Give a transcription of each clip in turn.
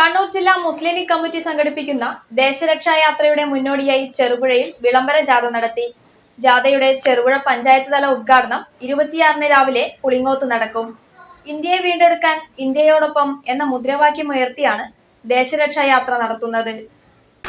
കണ്ണൂർ ജില്ലാ മുസ്ലിം league committee സംഘടിപ്പിക്കുന്ന ദേശരക്ഷാ യാത്രയുടെ മുന്നോടിയായി ചെറുപുഴയിൽ വിളംബര ജാഥ നടത്തി. ജാഥയുടെ ചെറുപുഴ പഞ്ചായത്ത് തല ഉദ്ഘാടനം ഇരുപത്തിയാറിന് രാവിലെ പുളിങ്ങോത്ത് നടക്കും. ഇന്ത്യയെ വീണ്ടെടുക്കാൻ ഇന്ത്യയോടൊപ്പം എന്ന മുദ്രാവാക്യം ഉയർത്തിയാണ് ദേശരക്ഷാ യാത്ര നടത്തുന്നത്.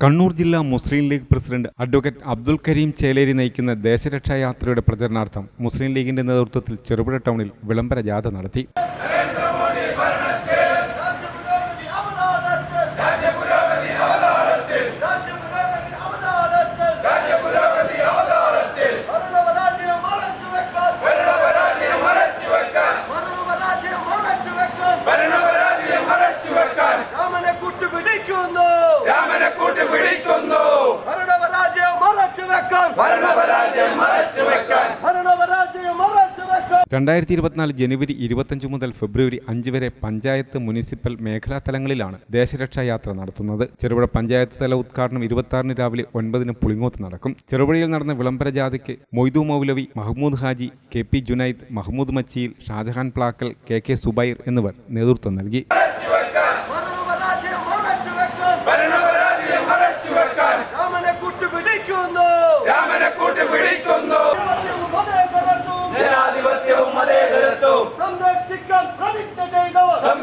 കണ്ണൂർ ജില്ലാ Muslim League president advocate Abdul Karim Cheleri നയിക്കുന്ന ദേശരക്ഷാ യാത്രയുടെ പ്രചരണാർത്ഥം മുസ്ലിം ലീഗിന്റെ നേതൃത്വത്തിൽ ചെറുപുഴ ടൗണിൽ വിളംബര ജാഥ നടത്തി. രാമനെ കൂട്ടുപിടിക്കുന്നു ഭരണപരാജയം മറച്ചു വെക്കാൻ. ഭരണപരാജയം മറച്ചു വെക്കാൻ. ഭരണപരാജയം മറച്ചു വെക്കാൻ. രണ്ടായിരത്തി ഇരുപത്തിനാല് ജനുവരി ഇരുപത്തഞ്ച് മുതൽ ഫെബ്രുവരി അഞ്ച് വരെ പഞ്ചായത്ത് മുനിസിപ്പൽ മേഖലാ തലങ്ങളിലാണ് ദേശരക്ഷാ യാത്ര നടത്തുന്നത്. ചെറുപുഴ പഞ്ചായത്ത് തല ഉദ്ഘാടനം ഇരുപത്തി രാവിലെ ഒൻപതിന് പുളിങ്ങോത്ത് നടക്കും. ചെറുപുഴയിൽ നടന്ന വിളംബര ജാഥയ്ക്ക് Moidu Moulavi Mahmood Haji K P Junaid Mahmood Machiyil Shajahan Plackal K K Zubair എന്നിവർ നേതൃത്വം നൽകി ഭരണപരാജയം മറച്ചു വെക്കാൻ ഭരണപരാജയം മറച്ചു വെക്കാൻ രാമനെ കൂട്ടുപിടിക്കുന്നു രാമനെ കൂട്ടുപിടിക്കുന്നു മതേതരത്വവും ജനാധിപത്യവും മതേതരത്വവും സംരക്ഷിക്കാൻ പ്രതിജ്ഞ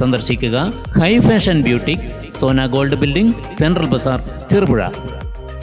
സന്ദർശിക്കുക. High fashion beauty Sona gold building central bazaar Cherupuzha.